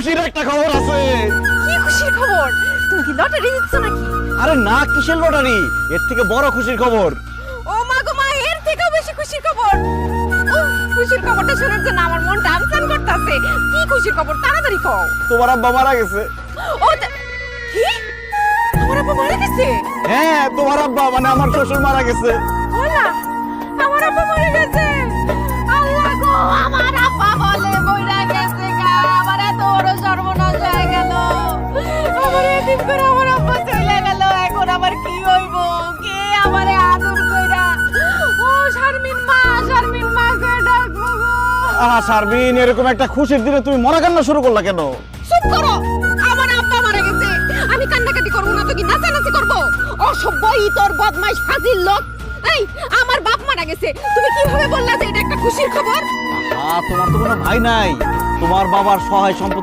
খুশির একটা খবর আছে। কি খুশির খবর? তুমি কি লটারি জিতছো নাকি? আরে না কিসের লটারি? এর থেকে বড় খুশির খবর। ও মা গো মা এর থেকেও বেশি খুশির খবর। উফ, খুশির খবরটা শোনার জন্য আমার মন টানসান করতেছে। কি খুশির খবর? তাড়াতাড়ি কও। তোমার আব্বা মারা গেছে। ও কি? আমার আব্বা মারা গেছে? হ্যাঁ তোমার আব্বা মানে আমার শ্বশুর মারা গেছে। বলা আমার আব্বা করে আমার আব্বা চলে গেল। এখন আমার কি হইব? কে আমারে আদর কইরা? ও শারমিন মা শারমিন মা কে ডাকবো গো? আহা শারমিন এরকম একটা খুশির দিনে তুমি মরা কান্না শুরু করলা কেন? চুপ করো! আমার আব্বা মারা গেছে। আমি কান্নাকাটি করব না তো কি? নাচানাচি করব? অসভ্য তোর বদমাইশ ফাজিল লোক। এই আমার বাপ মারা গেছে। তুমি কীভাবে বললা যে এটা একটা খুশির খবর? আহা তোমার তো কোনো ভাই নাই। তোমার বাবার সহায় সম্পত্তি